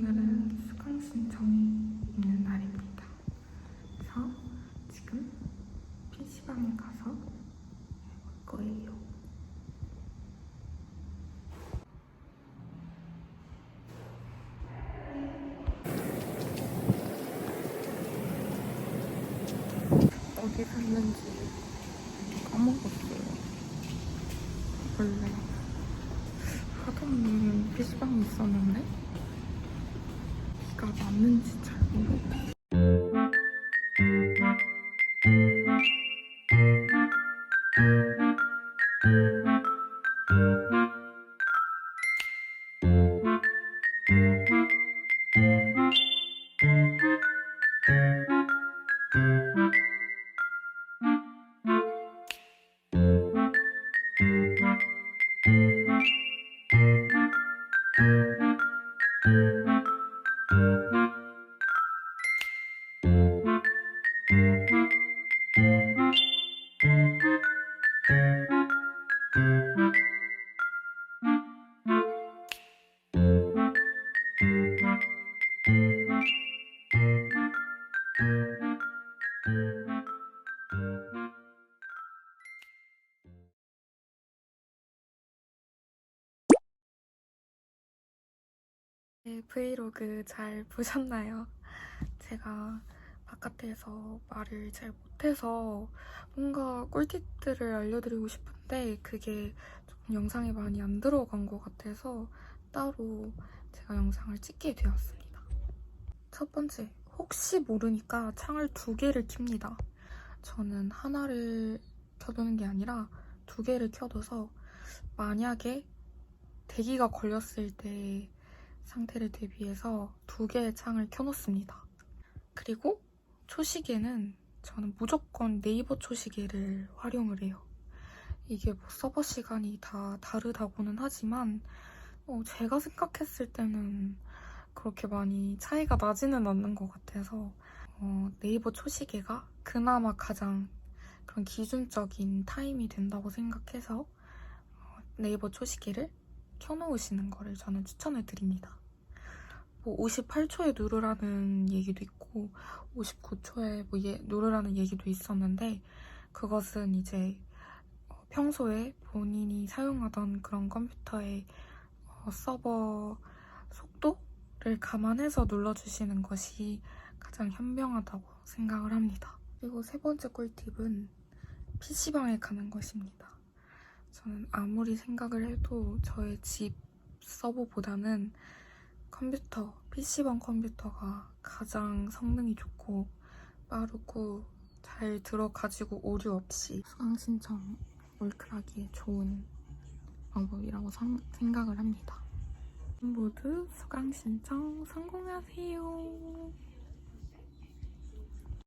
오늘은 수강 신청이 있는 날입니다. 그래서 지금 PC방에 가서 해볼 거예요. 어디 갔는지 까먹었어요. 원래 하던 PC방이 있었는데 맞는지 잘 모르겠어요. 네, 브이로그 잘 보셨나요? 제가 바깥에서 말을 잘 못해서 뭔가 꿀팁들을 알려드리고 싶은데 그게 조금 영상에 많이 안 들어간 것 같아서 따로 제가 영상을 찍게 되었습니다. 첫 번째, 혹시 모르니까 창을 두 개를 켭니다. 저는 하나를 켜두는 게 아니라 두 개를 켜둬서 만약에 대기가 걸렸을 때 상태를 대비해서 두 개의 창을 켜놓습니다. 그리고 초시계는 저는 무조건 네이버 초시계를 활용을 해요. 이게 뭐 서버 시간이 다 다르다고는 하지만 어, 제가 생각했을 때는 그렇게 많이 차이가 나지는 않는 것 같아서 어, 네이버 초시계가 그나마 가장 그런 기준적인 타임이 된다고 생각해서 어, 네이버 초시계를 켜놓으시는 거를 저는 추천을 드립니다. 뭐 58초에 누르라는 얘기도 있고 59초에 뭐 예, 누르라는 얘기도 있었는데 그것은 이제 어, 평소에 본인이 사용하던 그런 컴퓨터의 어, 서버 속도를 감안해서 눌러주시는 것이 가장 현명하다고 생각을 합니다. 그리고 세 번째 꿀팁은 PC방에 가는 것입니다. 저는 아무리 생각을 해도 저의 집 서버보다는 컴퓨터, PC방 컴퓨터가 가장 성능이 좋고 빠르고 잘 들어가지고 오류 없이 수강 신청 월클하기에 좋은 방법이라고 상- 생각을 합니다. 모두 수강 신청 성공하세요.